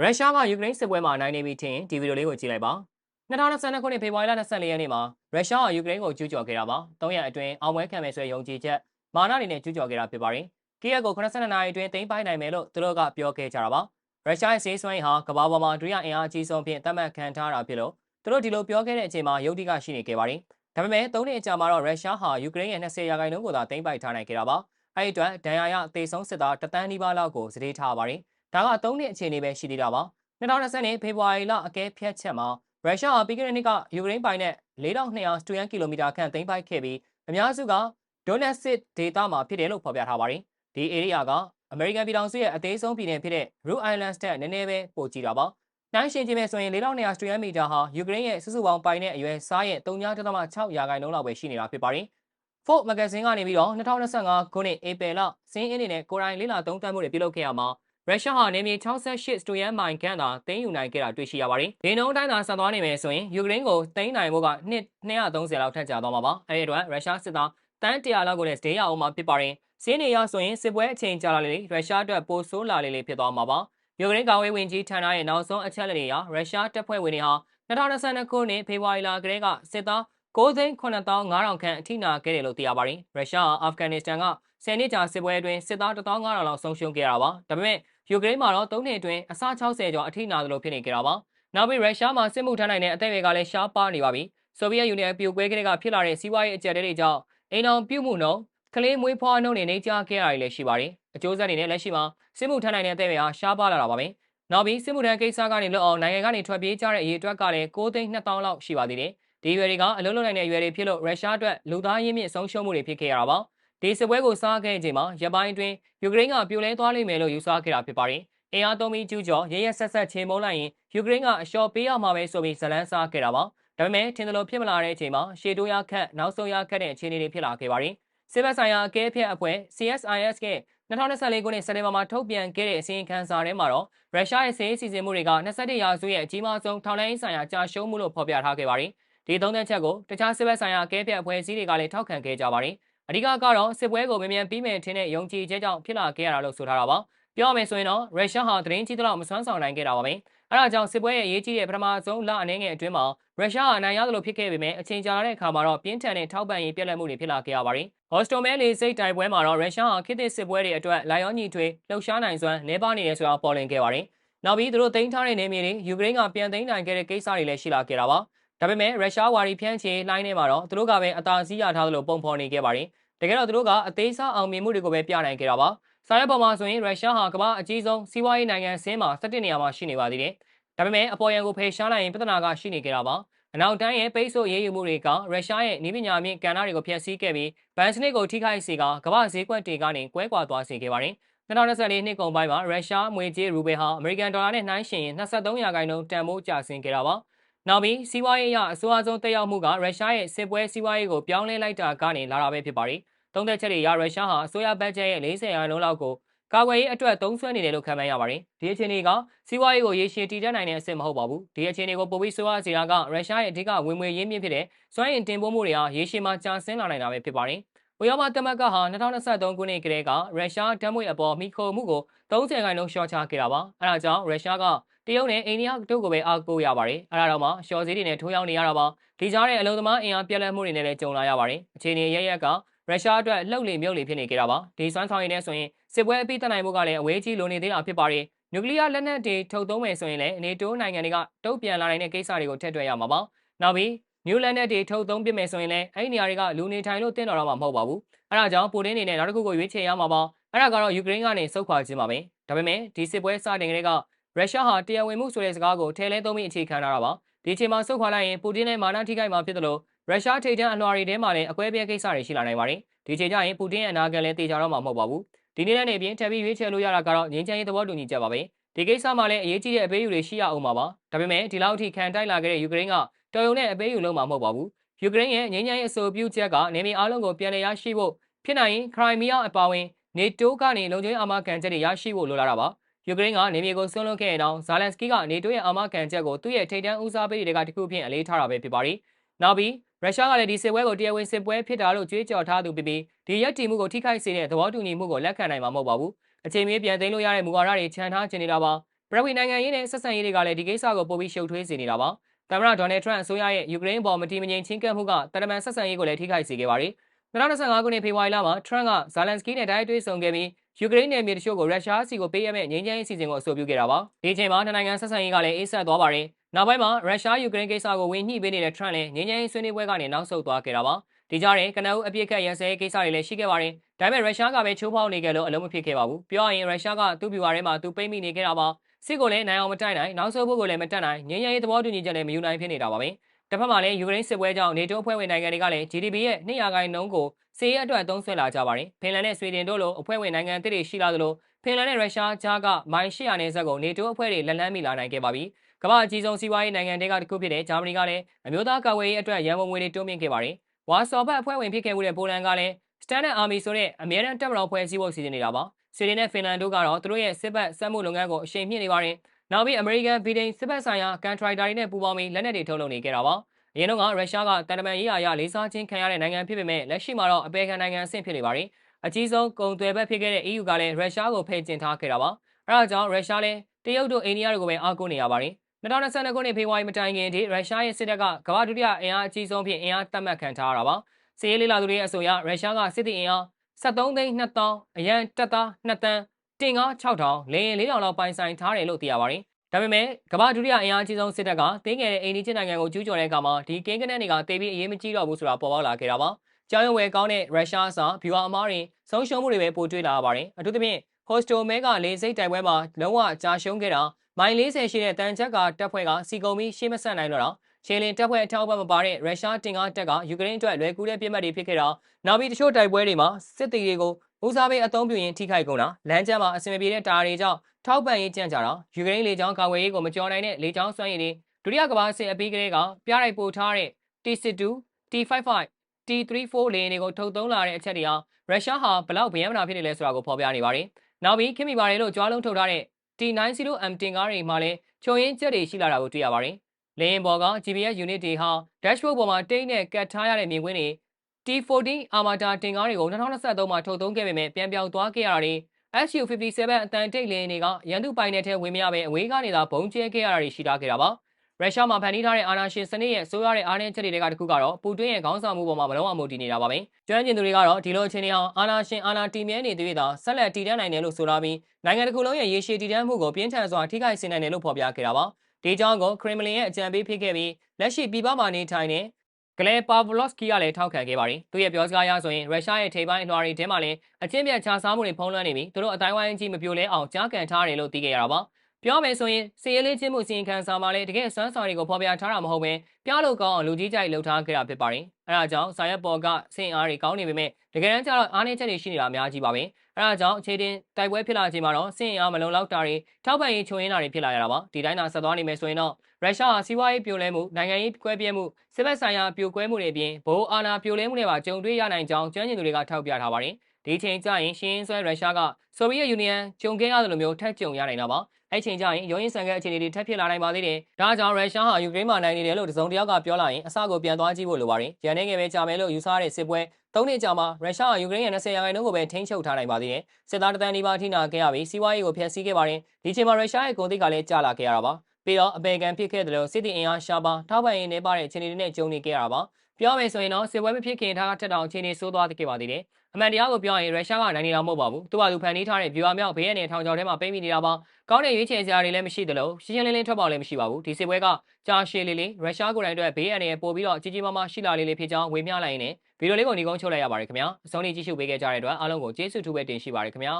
ရုရှားကယူကရိန်းစစ်ပွဲမှာနိုင်နေပြီထင်ရင်ဒီဗီဒီယိုလေးကိုကြည့်လိုက်ပါ2022ခုနှစ်ဖေဖော်ဝါရီလ24ရက်နေ့မှာရုရှားကယူကရိန်းကိုကျူးကျော်ခဲ့တာပါ၃ရက်အတွင်းအောင်ပွဲခံမယ်ဆိုတဲ့ယုံကြည်ချက်မာနအနေနဲ့ကျူးကျော်ခဲ့တာဖြစ်ပါတယ်ကီယက်ကို82နာရီအတွင်းသိမ်းပိုက်နိုင်မယ်လို့သူတို့ကပြောခဲ့ကြတာပါရုရှားရဲ့စေးစွမ်းဟာကမ္ဘာပေါ်မှာဒုတိယအင်အားအကြီးဆုံးဖြင့်သတ်မှတ်ခံထားတာဖြစ်လို့သူတို့ဒီလိုပြောခဲ့တဲ့အချိန်မှာယုတ်တိကရှိနေခဲ့ပါတယ်ဒါပေမဲ့၃နှစ်အကြာမှာတော့ရုရှားဟာယူကရိန်းရဲ့20ရာခိုင်နှုန်းကိုသာသိမ်းပိုက်ထားနိုင်ခဲ့တာပါအဲ့ဒီအတွက်ဒဏ်ရာရအသေးဆုံးစစ်သားတသန်းနီးပါးလောက်ကိုစတေးထားပါတယ် ဒါက၃နှစ်အခြေအနေပဲရှိသေးတာပါ2020နှစ်ဖေဖော်ဝါရီလအကဲဖြတ်ချက်မှာရုရှားဟာပြီးခဲ့တဲ့နှစ်ကယူကရိန်းပိုင်နဲ့4200စတူယန်ကီလိုမီတာခန့်သိမ်းပိုက်ခဲ့ပြီးအများစုကဒိုနက်စစ်ဒေသမှာဖြစ်တယ်လို့ဖော်ပြထားပါတယ်။ဒီ area ကအမေရိကန်ပြည်ထောင်စုရဲ့အသေးဆုံးပြည်နယ်ဖြစ်တဲ့ Rhode Island တက်နည်းနည်းပဲပိုကြီးတာပါ။နိုင်ရှင်ကြည့်မယ်ဆိုရင်4200စတူယန်မီတာဟာယူကရိန်းရဲ့စုစုပေါင်းပိုင်တဲ့အရွယ်စားရဲ့3.6ရာခိုင်နှုန်းလောက်ပဲရှိနေတာဖြစ်ပါတယ်။ Ford Magazine ကနေပြီးတော့2025ခုနှစ်ဧပြီလစင်းအင်းနေနဲ့ကိုရိုင်းလေးလာသုံးသပ်မှုတွေပြုလုပ်ခဲ့ရမှာ ရုရှားဟာနေမြေ68စတိုယန်မိုင်ခန့်သာသိမ်းယူနိုင်ခဲ့တာတွေ့ရှိရပါတယ်။ဒီနှုန်းတိုင်းသာဆက်သွားနေမယ်ဆိုရင်ယူကရိန်းကိုသိမ်းနိုင်ဖို့ကနှစ်230လောက်ထပ်ကျသွားမှာပါ။အဲဒီအတွက်ရုရှားစစ်သားတန်း100လောက်ကိုလည်းစတေးရအောင်မှာဖြစ်ပါတယ်။စင်းနေရဆိုရင်စစ်ပွဲအချိန်ကြာလာလေရုရှားအတွက်ပိုဆိုးလာလေလေဖြစ်သွားမှာပါ။ယူကရိန်းကာဝေးဝင်ကြီးဌာနရဲ့နောက်ဆုံးအချက်အလက်တွေအရရုရှားတပ်ဖွဲ့ဝင်တွေဟာ2022ခုနှစ်ဖေဖော်ဝါရီလကတည်းကစစ်သား 9,9500ခန့်အထိနာခဲ့တယ်လို့သိရပါတယ်။ရုရှားဟာအာဖဂန်နစ္စတန်က10နှစ်ကြာစစ်ပွဲအတွင်းစစ်သား1,500လောက်ဆုံးရှုံးခဲ့ရတာပါ။ဒါပေမဲ့ယူကရိန်းမှာတော့၃နှစ်အတွင်းအစ60ကျော်အထိနာသလိုဖြစ်နေကြတာပါ။နောက်ပြီးရုရှားမှာစစ်မှုထမ်းနိုင်တဲ့အသက်အရွယ်ကလည်းရှားပါနေပါပြီ။ဆိုဗီယက်ယူနီယံပြိုကွဲကလေးကဖြစ်လာတဲ့စီးပွားရေးအကြက်တဲတွေကြောင့်အိမ်အောင်ပြုတ်မှုနှုန်းကလေးမွေးဖွားနှုန်းတွေနေကြခဲ့ရတာလည်းရှိပါတယ်။အကျိုးဆက်အနေနဲ့လက်ရှိမှာစစ်မှုထမ်းနိုင်တဲ့အသက်အရွယ်ဟာရှားပါလာတာပါပဲ။နောက်ပြီးစစ်မှုထမ်းကိစ္စကနေလွတ်အောင်နိုင်ငံကနေထွက်ပြေးကြတဲ့အရေးအတွက်ကလည်း9သိန်း2000လောက်ရှိပါသေးတယ်။ ဒီရွယ်တွေကအလုံးလုံးနိုင်တဲ့ရွယ်တွေဖြစ်လို့ရုရှားအတွက်လူသားရင်းမြစ်ဆုံးရှုံးမှုတွေဖြစ်ခဲ့ရတာပါ။ဒီစစ်ပွဲကိုစားခဲ့ချိန်မှာရပိုင်းအတွင်းယူကရိန်းကပြိုလဲသွားလိမ့်မယ်လို့ယူဆခဲ့တာဖြစ်ပါတယ်အင်အားသုံးပြီးကျူးကျော်ရရဆက်ဆက်ချေမုန်းလိုက်ရင်ယူကရိန်းကအလျှော့ပေးရမှာပဲဆိုပြီးဇလန်းစားခဲ့တာပါဒါပေမဲ့ထင်တယ်လို့ဖြစ်မလာတဲ့အချိန်မှာရှေတိုးရခက်နောက်ဆုံးရခက်တဲ့အခြေအနေတွေဖြစ်လာခဲ့ပါတယ်စစ်ဘက်ဆိုင်ရာအကဲဖြတ်အဖွဲ့ CSIS က2024ခုနှစ်စက်တင်ဘာမှာထုတ်ပြန်ခဲ့တဲ့အစီရင်ခံစာထဲမှာတော့ရုရှားရဲ့စစ်ရေးစီစဉ်မှုတွေက21ရာစုရဲ့အကြီးမားဆုံးထောက်လှမ်းရေးဆိုင်ရာကြာရှုံးမှုလို့ဖော်ပြထားခဲ့ပါတယ် ဒီသုံးသက်ချက်ကိုတခြားစစ်ဘက်ဆိုင်ရာအကဲဖြတ်အဖွဲ့အစည်းတွေကလည်းထောက်ခံခဲ့ကြပါတယ်အဓိကကတော့စစ်ပွဲကိုမြန်မြန်ပြီးမယ်ထင်တဲ့ယုံကြည်ချက်ကြောင့်ဖြစ်လာခဲ့ရတာလို့ဆိုထားတာပါပြောရမယ်ဆိုရင်တော့ရုရှားဟာသတင်းကြီးတော့မစွမ်းဆောင်နိုင်ခဲ့တာပါပဲအဲဒါကြောင့်စစ်ပွဲရဲ့အရေးကြီးတဲ့ပထမဆုံးလအနေငယ်အတွင်းမှာရုရှားဟာနိုင်ရသလိုဖြစ်ခဲ့ပေမဲ့အချိန်ကြာလာတဲ့အခါမှာတော့ပြင်းထန်တဲ့ထောက်ပံ့ရေးပြက်လက်မှုတွေဖြစ်လာခဲ့ရပါတယ်ဟော့စတိုမဲလေးစိတ်တိုင်ပွဲမှာတော့ရုရှားဟာခေတ်သစ်စစ်ပွဲတွေအတွက်လာရောညီထွေလှုပ်ရှားနိုင်စွမ်းနေပါနေတယ်ဆိုတာပေါ်လင်ခဲ့ပါတယ်နောက်ပြီးသူတို့သိမ်းထားတဲ့နေမြေတွေယူကရိန်းကပြန်သိမ်းနိုင်ခဲ့တဲ့ကိစ္စတွေလည်းရှိလာခဲ့တာပါ ဒါပေမဲ့ရုရှားဝါဒီဖြန့်ချေလိုင်းထဲမှာတော့သူတို့ကပဲအသာစီးရထားသလိုပုံဖော်နေခဲ့ပါတယ်တကယ်တော့သူတို့ကအသေးစားအောင်မြင်မှုတွေကိုပဲပြနိုင်ခဲ့တာပါစာရွက်ပေါ်မှာဆိုရင်ရုရှားဟာကမ္ဘာအကြီးဆုံးစီးပွားရေးနိုင်ငံဆင်းမှာ17နေရာမှာရှိနေပါသေးတယ်။ဒါပေမဲ့အပေါ်ယံကိုဖယ်ရှားလိုက်ရင်ပြဿနာကရှိနေကြတာပါ။အနောက်တိုင်းရဲ့ပိတ်ဆို့ရေးယူမှုတွေကရုရှားရဲ့နည်းပညာမြင့်ကဏ္ဍတွေကိုဖျက်ဆီးခဲ့ပြီးဘဏ်စနစ်ကိုထိခိုက်စေကကမ္ဘာဈေးကွက်တွေကနေကွဲကွာသွားစေခဲ့ပါတယ်။2024နှစ်ကုန်ပိုင်းမှာရုရှားငွေကြေးရူဘယ်ဟာအမေရိကန်ဒေါ်လာနဲ့နှိုင်းယှဉ်ရင်23ရာခိုင်နှုန်းတန်ဖိုးကျဆင်းခဲ့တာပါ။ နောက်ပြီးစီးပွားရေးအရအဆိုးအဆုံးတက်ရောက်မှုကရုရှားရဲ့စစ်ပွဲစီးပွားရေးကိုပြောင်းလဲလိုက်တာကနေလာတာပဲဖြစ်ပါတယ်။သုံးသက်ချက်တွေအရရုရှားဟာအစိုးရဘတ်ဂျက်ရဲ့40ရာခိုင်နှုန်းလောက်ကိုကာကွယ်ရေးအတွက်သုံးစွဲနေတယ်လို့ခန့်မှန်းရပါတယ်။ဒီအခြေအနေကစီးပွားရေးကိုရေရှည်တည်တတ်နိုင်တဲ့အဆင့်မဟုတ်ပါဘူး။ဒီအခြေအနေကိုပိုပြီးဆိုးရွားစေတာကရုရှားရဲ့အဓိကဝင်ငွေရင်းမြစ်ဖြစ်တဲ့စွမ်းအင်တင်ပို့မှုတွေဟာရေရှည်မှာကျဆင်းလာနိုင်တာပဲဖြစ်ပါတယ်။ ဥရောပသမဂ္ဂဟာ2023ခုနှစ်ကတည်းကရုရှားဓာတ်ငွေအပေါ်မိခိုမှုကို30ခိုင်နှုန်းလျှော့ချခဲ့တာပါ။အဲဒါကြောင့်ရုရှားကတရုတ်နဲ့အိန္ဒိယတို့ကိုပဲအားကိုးရပါတယ်။အဲဒါတော့မှရှော့ဈေးတွေနဲ့ထိုးရောက်နေရတာပါ။ဒီကြားတဲ့အလုံသမားအင်အားပြက်လက်မှုတွေနဲ့လည်းကြုံလာရပါတယ်။အခြေအနေရရက်ကရုရှားအတွက်လှုပ်လေမြုပ်လေဖြစ်နေကြတာပါဒီစွမ်းဆောင်ရည်နဲ့ဆိုရင်စစ်ပွဲအပြီးတနိုင်မှုကလည်းအဝေးကြီးလိုနေသေးတာဖြစ်ပါတယ်နျူကလ িয়ার လက်နက်တွေထုတ်သုံးမယ်ဆိုရင်လည်းနေတိုးနိုင်ငံတွေကတုံ့ပြန်လာနိုင်တဲ့ကိစ္စတွေကိုထည့်တွက်ရမှာပါနောက်ပြီး နျူလက်နက်တွေထုတ်သုံးပြမယ်ဆိုရင်လည်းအဲ့ဒီနေရာတွေကလူနေထိုင်လို့တင့်တော်တော့မှာမဟုတ်ပါဘူးအဲဒါကြောင့်ပူတင်အနေနဲ့နောက်တစ်ခုကိုရွေးချယ်ရမှာပါအဲ့ဒါကတော့ယူကရိန်းကနေဆုတ်ခွာခြင်းပါပဲဒါပေမဲ့ဒီစစ်ပွဲစတင်ကလေးကရုရှားဟာတရားဝင်မှုဆိုတဲ့စကားကိုထဲလဲသုံးပြီးအခြေခံထားတာပါဒီအချိန်မှာဆုတ်ခွာလိုက်ရင်ပူတင်နဲ့မာနထိခိုက်မှာဖြစ်တယ်လို့ရုရှားထိပ်တန်းအလွှာတွေထဲမှာလည်းအကွဲပြဲကိစ္စတွေရှိလာနိုင်ပါတယ်ဒီချိန်ကျရင်ပူတင်ရဲ့အနာဂတ်လည်းတေချာတော့မှာမဟုတ်ပါဘူးဒီနေ့နဲ့အပြင်ထပ်ပြီးရွေးချယ်လို့ရတာကတော့ငြိမ်းချမ်းရေးသဘောတူညီချက်ပါပဲဒီကိစ္စမှာလည်းအရေးကြီးတဲ့အပေးယူတွေရှိရအောင်ပါပါဒါပေမဲ့ဒီလောက်အထိခံတိုက်လာခဲ့တဲ့ယူကရိန်းက တော်ရုံနဲ့အပေးယူလုံးမှာမဟုတ်ပါဘူးယူကရိန်းရဲ့ငြိမ်းချမ်းရေးအဆိုပြုချက်ကနေမီအားလုံးကိုပြန်လည်ရရှိဖို့ဖြစ်နိုင်ရင်ခရိုင်မီယာအပါဝင်နေတိုးကနေလုံခြုံရေးအာမခံချက်တွေရရှိဖို့လိုလာတာပါယူကရိန်းကနေမြေကိုဆွန့်လွတ်ခဲ့တဲ့နောက်ဇာလန်စကီကနေတိုးရဲ့အာမခံချက်ကိုသူ့ရဲ့ထိပ်တန်းဦးစားပေးတွေကတခုဖြင့်အလေးထားတာပဲဖြစ်ပါတယ်။နောက်ပြီးရုရှားကလည်းဒီစစ်ပွဲကိုတရားဝင်စစ်ပွဲဖြစ်တာလို့ကြွေးကြော်ထားသူပြီးပြီးဒီရက်တီမှုကိုထိခိုက်စေတဲ့သဘောတူညီမှုကိုလက်ခံနိုင်မှာမဟုတ်ပါဘူးအချိန်မီပြန်သိမ်းလို့ရတဲ့မူဝါဒတွေခြံထားခြင်းနေတာပါပရဝီနိုင်ငံရေးနဲ့ဆက်ဆံရေးတွေကလည်းဒီကိစ္စကိုပိုပြီးရှုပ်ထွေးစေနေတာပါ သမ္မတဒေါ်နယ်ထရန့်အစိုးရရဲ့ယူကရိန်းအပေါ်မတိမငြိမ်ချင်းကပ်မှုကတရမန်ဆက်ဆံရေးကိုလည်းထိခိုက်စေခဲ့ပါတယ်2025ခုနှစ်ဖေဖော်ဝါရီလမှာထရန့်ကဇာလန်စကီနဲ့တိုက်တွေ့ဆုံခဲ့ပြီးယူကရိန်းနယ်မြေတချို့ကိုရုရှားစီကိုပေးရမယ့်ငြိမ်းချမ်းရေးစီစဉ်ကိုအဆိုပြုခဲ့တာပါဒီအချိန်မှာနိုင်ငံဆက်ဆံရေးကလည်းအေးဆက်သွားပါတယ်နောက်ပိုင်းမှာရုရှားယူကရိန်းကိစ္စကိုဝင်ညှိပေးနေတဲ့ထရန့်လည်းငြိမ်းချမ်းရေးဆွေးနွေးပွဲကနေနောက်ဆုတ်သွားခဲ့တာပါဒီကြားထဲကနအုပ်အပြစ်ခတ်ရန်စဲကိစ္စတွေလည်းရှိခဲ့ပါတယ်။ဒါပေမဲ့ရုရှားကပဲချိုးဖောက်နေကြလို့အလုံးမဖြစ်ခဲ့ပါဘူး။ပြောရရင်ရုရှားကသူ့ဗျူဟာထဲမှာသူပိတ်မိနေခဲ့တာပါ။ စစ်ကိုလည်းနိုင်အောင်မတိုက်နိုင်နောက်ဆုံးဖို့ကိုလည်းမတက်နိုင်ငြိမ်းချမ်းရေးသဘောတူညီချက်လည်းမယူနိုင်ဖြစ်နေတာပါပဲ။တစ်ဖက်မှာလည်းယူကရိန်းစစ်ပွဲကြောင့်နေတိုးအဖွဲ့ဝင်နိုင်ငံတွေကလည်း GDP ရဲ့200ခိုင်နှုန်းကိုစေရေးအတွက်သုံးစွဲလာကြပါတယ်။ဖင်လန်နဲ့ဆွီဒင်တို့လိုအဖွဲ့ဝင်နိုင်ငံတွေရှိလာသလိုဖင်လန်နဲ့ရုရှားကြားကမိုင်800နယ်စပ်ကိုနေတိုးအဖွဲ့တွေလက်လန်းမိလာနိုင်ခဲ့ပါပြီ။ကမ္ဘာအကြီးဆုံးစီးပွားရေးနိုင်ငံတွေကတစ်ခုဖြစ်တဲ့ဂျာမနီကလည်းအမျိုးသားကာကွယ်ရေးအတွက်ရန်ပုံငွေတွေတိုးမြင့်ခဲ့ပါတယ်။ဝါဆော်ဘတ်အဖွဲ့ဝင်ဖြစ်ခဲ့မှုတဲ့ပိုလန်ကလည်း Standard Army ဆိုတဲ့အမြဲတမ်းတပ်မတော်ဖွဲ့စည်းဖို့စီစဉ်နေတာပါ။ဆွီဒင်နဲ့ဖင်လန်တို့ကတော့သူတို့ရဲ့စစ်ဘက်စက်မှုလုပ်ငန်းကိုအရှိန်မြင့်နေပါတယ်။နောက်ပြီးအမေရိကန်ဗြိတိန်စစ်ဘက်ဆိုင်ရာကန်ထရိုက်တာတွေနဲ့ပူးပေါင်းပြီးလက်နက်တွေထုတ်လုပ်နေကြတာပါ။အရင်တော့ကရုရှားကတန်တမန်ရေးရာရလေးစားခြင်းခံရတဲ့နိုင်ငံဖြစ်ပေမဲ့လက်ရှိမှာတော့အပေခံနိုင်ငံအဆင့်ဖြစ်နေပါတယ်။အကြီးဆုံးကုန်သွယ်ဘက်ဖြစ်ခဲ့တဲ့ EU ကလည်းရုရှားကိုဖယ်ကျင်ထားခဲ့တာပါ။အဲဒါကြောင့်ရုရှားလည်းတရုတ်တို့အိန္ဒိယတို့ကိုပဲအားကိုးနေရပါတယ်။2022ခုနှစ်ဖေဖော်ဝါရီမတိုင်ခင်ထိရုရှားရဲ့စစ်တပ်ကကမ္ဘာဒုတိယအင်အားအကြီးဆုံးဖြစ်အင်အားသတ်မှတ်ခံထားရတာပါ။ စီးရေးလေးလာသူတွေရဲ့အဆိုအရရုရှားကစစ်တီအင်အား73သိန်း2000အရန်တပ်သား2တန်းတင်ကား6000လေရင်4000လောက်ပိုင်ဆိုင်ထားတယ်လို့သိရပါတယ်။ဒါပေမဲ့ကမ္ဘာဒုတိယအင်အားကြီးဆုံးစစ်တပ်ကတင်းငယ်တဲ့အိန္ဒိယနိုင်ငံကိုကျူးကျော်တဲ့အခါမှာဒီကင်းကနက်တွေကတေးပြီးအရေးမကြီးတော့ဘူးဆိုတာပေါ်ပေါက်လာခဲ့တာပါ။ကြောင်ရွယ်ကောင်းတဲ့ရုရှားအစားဘီဝါအမားတွေဆုံးရှုံးမှုတွေပဲပိုတွေ့လာရပါတယ်။အထူးသဖြင့်ဟိုစတိုမဲကလေစိတ်တိုင်ပွဲမှာလုံးဝကြာရှုံးခဲ့တာမိုင်40ရှိတဲ့တန်ချက်ကတပ်ဖွဲ့ကစီကုံပြီးရှေ့မဆက်နိုင်တော့ တာခြေလင်တပ်ဖွဲ့အထောက်အပံ့မပါတဲ့ရုရှားတင်ကားတပ်ကယူကရိန်းအတွက်လွယ်ကူတဲ့ပြစ်မှတ်တွေဖြစ်ခဲ့တာနောက်ပြီးတချို့တိုက်ပွဲတွေမှာစစ်တီတွေကိုဦးစားပေးအသုံးပြုရင်းထိခိုက်ကုန်တာလမ်းကျမ်းမှာအဆင်မပြေတဲ့တာတွေကြောင့်ထောက်ပံ့ရေးကြံ့ကြတာယူကရိန်းလေကြောင်းကာကွယ်ရေးကိုမကြော်နိုင်တဲ့လေကြောင်းစွမ်းရည်တွေဒုတိယကမ္ဘာစစ်အပြီးကလေးကပြရိုက်ပို့ထားတဲ့ T62 T55 T34 လေယာဉ်တွေကိုထုတ်သုံးလာတဲ့အချက်တွေဟာရုရှားဟာဘလောက်ဗယံမနာဖြစ်နေလဲဆိုတာကိုဖော်ပြနေပါတယ်။နောက်ပြီးခင်မိပါတယ်လို့ကြွားလုံးထုတ်ထားတဲ့ T90M တင်ကားတွေမှာလည်းချုံရင်းချက်တွေရှိလာတာကိုတွေ့ရပါတယ်။ လေယာဉ်ပေါ်က GPS unit တွေဟာ dashboard ပေါ်မှာတိတ်နဲ့ကတ်ထားရတဲ့မြင်ကွင်းတွေ T14 Armada တင်ကားတွေကို2023မှာထုတ်သုံးခဲ့ပေမဲ့ပြန်ပြောင်းသွားခဲ့ရတာတွေ SU-57 အတန်တိတ်လေယာဉ်တွေကရန်သူပိုင်နယ်ထဲဝင်မရဘဲအဝေးကနေသာဘုံကျဲခဲ့ရတာတွေရှိထားခဲ့တာပါရုရှားမှာဖန်တီးထားတဲ့အာဏာရှင်စနစ်ရဲ့ဆိုးရတဲ့အားနည်းချက်တွေကတခုကတော့ပူတွင်းရဲ့ခေါင်းဆောင်မှုပေါ်မှာမလုံးဝမူတည်နေတာပါပဲကျွမ်းကျင်သူတွေကတော့ဒီလိုအခြေအနေအောင်အာဏာရှင်အာဏာတည်မြဲနေသေးတာဆက်လက်တည်တံ့နိုင်တယ်လို့ဆိုလာပြီးနိုင်ငံတစ်ခုလုံးရဲ့ရေရှည်တည်တံ့မှုကိုပြင်းထန်စွာထိခိုက်စေနိုင်တယ်လို့ဖော်ပြခဲ့တာပါ ဒီကြောင့်ကိုခရမလင်ရဲ့အကြံပေးဖြစ်ခဲ့ပြီးလက်ရှိပြည်ပမှာနေထိုင်တဲ့ဂလေပါဗလော့စကီကလည်းထောက်ခံခဲ့ပါတယ်။သူရဲ့ပြောစကားအရဆိုရင်ရုရှားရဲ့ထိပ်ပိုင်းအလွှာတွေထဲမှာလည်းအချင်းပြတ်ခြားစားမှုတွေဖုံးလွှမ်းနေပြီးသူတို့အတိုင်းဝိုင်းကြီးမပြိုလဲအောင်ကြားကန်ထားတယ်လို့သိခဲ့ရတာပါ။ပြောမယ်ဆိုရင်စီရေးလေးချင်းမှုစီရင်ခံစာမှာလည်းတကယ်စွမ်းဆောင်တွေကိုဖော်ပြထားတာမဟုတ်ပဲပြလို့ကောင်းအောင်လူကြီးကြိုက်လှုပ်ထားခဲ့တာဖြစ်ပါတယ်။အဲဒါကြောင့်စာရွက်ပေါ်ကစင်အားတွေကောင်းနေပေမဲ့တကယ်တမ်းကျတော့အားနည်းချက်တွေရှိနေတာအများကြီးပါပဲ။ အဲဒါကြောင့်အခြေတင်တိုက်ပွဲဖြစ်လာချိန်မှာတော့စင်အားမလုံလောက်တာတွေထောက်ပံ့ရေးချုံရင်းတာတွေဖြစ်လာရတာပါ။ဒီတိုင်းသာဆက်သွားနေမယ်ဆိုရင်တော့ရုရှားဟာစီးပွားရေးပြိုလဲမှုနိုင်ငံရေးကွဲပြဲမှုစစ်ဘက်ဆိုင်ရာပြိုကွဲမှုတွေအပြင်ဗိုလ်အာဏာပြိုလဲမှုတွေပါကြုံတွေ့ရနိုင်ကြောင်းကျွမ်းကျင်သူတွေကထောက်ပြထားပါတယ်။ ဒီချိန်ကျရင်ရှင်းဆွဲရုရှားကဆိုဗီယက်ယူနီယံကြုံခဲ့ရသလိုမျိုးထပ်ကြုံရနိုင်တာပါ။အဲ့ချိန်ကျရင်ရုံးရင်ဆန်ခဲ့အခြေအနေတွေထပ်ဖြစ်လာနိုင်ပါသေးတယ်။ဒါကြောင့်ရုရှားဟာယူကရိန်းမှာနိုင်နေတယ်လို့တစုံတစ်ယောက်ကပြောလာရင်အစကိုပြန်သွားကြည့်ဖို့လိုပါတယ်။ရန်နေငယ်ပဲကြာမယ်လို့ယူဆရတဲ့စစ်ပွဲသုံးနှစ်ကြာမှရုရှားဟာယူကရိန်းရဲ့20ရာခိုင်နှုန်းကိုပဲထိန်းချုပ်ထားနိုင်ပါသေးတယ်။စစ်သားတသန်းနီးပါးထိနာခဲ့ရပြီးစီးပွားရေးကိုဖျက်ဆီးခဲ့ပါတယ်။ဒီချိန်မှာရုရှားရဲ့ကုန်သိက္ခာလည်းကျလာခဲ့ရတာပါ။ပြီးတော့အပေကန်ဖြစ်ခဲ့တယ်လို့စစ်တီအင်အားရှားပါထောက်ပံ့ရေးနေပါတဲ့အခြေအနေတွေနဲ့ကြုံနေခဲ့ရတာပါပြောမယ်ဆိုရင်တော့စစ်ပွဲမဖြစ်ခင်ထားထက်တောင်အခြေအနေဆိုးသွားခဲ့ပါသေးတယ် အမှန်တရားကိုပြောရင်ရုရှားကနိုင်နေတာမဟုတ်ပါဘူးသူကသူဖန်တီးထားတဲ့ viewer မြောက်ဘေးရနေထောင်ချောင်ထဲမှာပိတ်မိနေတာပါကောင်းတဲ့ရွေးချယ်စရာတွေလည်းမရှိသလိုရှင်းရှင်းလင်းလင်းထွက်ပေါက်လည်းမရှိပါဘူးဒီစစ်ပွဲကကြာရှည်လေးလေးရုရှားကိုယ်တိုင်အတွက်ဘေးရနေပို့ပြီးတော့ကြီးကြီးမားမားရှိလာလေးလေးဖြစ်ကြောင်းဝေမျှလိုက်ရင်ဗီဒီယိုလေးကိုညီကုန်းချုပ်လိုက်ရပါတယ်ခင်ဗျာအဆုံးလေးကြည့်ရှုပေးခဲ့ကြတဲ့အတွက်အားလုံးကိုကျေးဇူးထူးပဲတင်ရှိပါတယ်ခင်ဗျာ